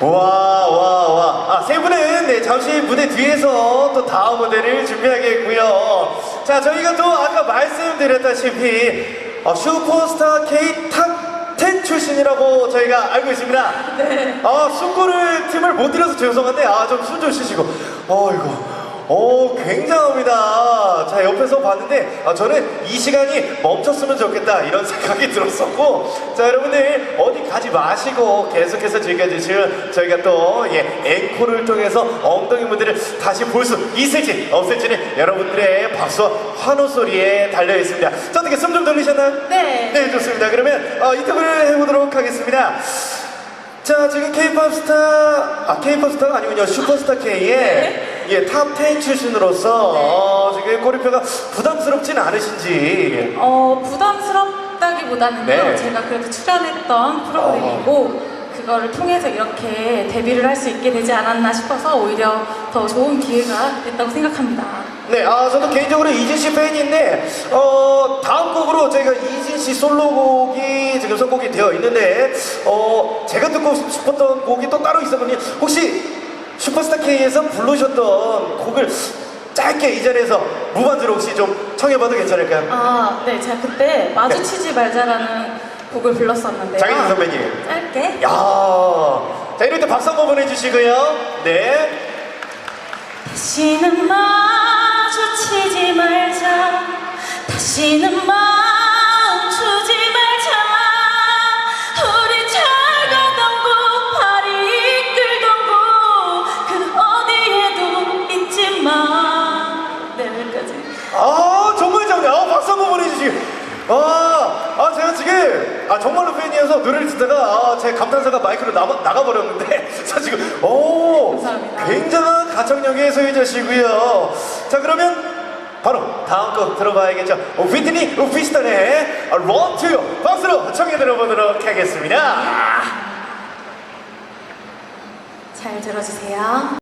와, 와, 와. 아, 세 분은 네, 잠시 무대 뒤에서 또 다음 무대를 준비하겠고요. 자, 저희가 또 아까 말씀드렸다시피 어, 슈퍼스타 K 탑10 출신이라고 저희가 알고 있습니다. 네. 아, 숨고를 틈을 못 들여서 죄송한데, 아, 좀 숨 좀 쉬시고. 어, 이거. 오, 굉장합니다. 자, 옆에서 봤는데, 아, 저는 이 시간이 멈췄으면 좋겠다, 이런 생각이 들었었고, 자, 여러분들, 어디 가지 마시고, 계속해서 즐겨주시면, 저희가 또, 예, 앵콜을 통해서 엉덩이 무대를 다시 볼 수 있을지, 없을지는 여러분들의 박수와 환호 소리에 달려있습니다. 자, 어떻게 숨 좀 돌리셨나요? 네. 네, 좋습니다. 그러면, 어, 인터뷰를 해보도록 하겠습니다. 자, 지금 K-pop 스타, 아, K-pop 스타가 아니군요. 슈퍼스타 K의 네. 예, 탑 10 출신으로서 어, 지금 꼬리표가 부담스럽진 않으신지. 어, 부담스럽다기보다는요. 네. 제가 그래도 출연했던 프로그램이고 그거를 통해서 이렇게 데뷔를 할 수 있게 되지 않았나 싶어서 오히려 더 좋은 기회가 됐다고 생각합니다. 네, 아, 저도 개인적으로 이진 씨 팬인데, 어, 다음 곡으로 저희가 이진 씨 솔로곡이 지금 선곡이 되어 있는데, 어, 제가 듣고 싶었던 곡이 또 따로 있었거든요. 혹시 슈퍼스타 K에서 부르셨던 곡을 짧게 이 자리에서 무반주로 혹시 좀 청해봐도 괜찮을까요? 아, 네. 제가 그때 마주치지 말자라는 곡을 불렀었는데요. 장희진 선배님. 짧게. 야, 자 이럴 때 박수 한번 보내주시고요. 네. 다시는 마주치지 말자 다시는 멈 아아 정말로 팬이어서 노래를 듣다가 아, 제 감탄사가 마이크로 나가, 나가버렸는데 자 지금 오 감사합니다. 굉장한 가창력의 소유자시고요. 자 그러면 바로 다음 곡 들어봐야겠죠. 오, 휘트니 우피스턴의 Run to You 박수로 청해 들어보도록 하겠습니다. 잘 들어주세요